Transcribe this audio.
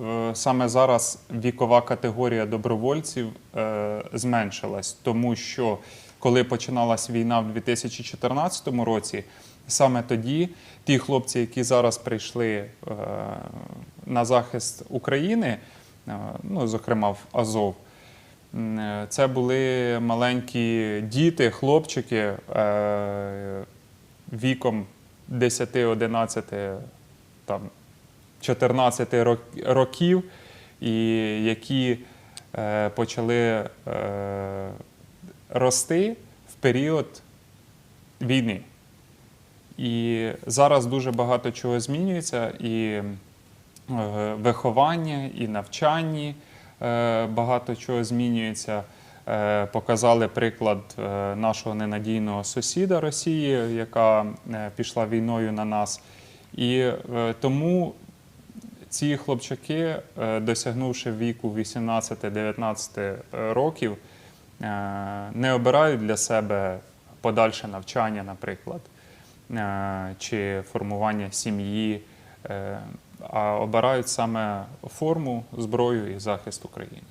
е, саме зараз вікова категорія добровольців е, зменшилась, тому що коли починалась війна в 2014 році, саме тоді ті хлопці, які зараз прийшли е, на захист України, ну, зокрема в Азов, це були маленькі діти, хлопчики віком 10-11 там, 14 рок- років, і які е, почали е, рости в період війни. І зараз дуже багато чого змінюється, і е, виховання, і навчанні е, багато чого змінюється. Показали приклад нашого ненадійного сусіда Росії, яка пішла війною на нас. І тому ці хлопчаки, е, досягнувши віку 18-19 років, е, не обирають для себе подальше навчання, наприклад, е, чи формування сім'ї, е, а обирають саме форму, зброю і захист України.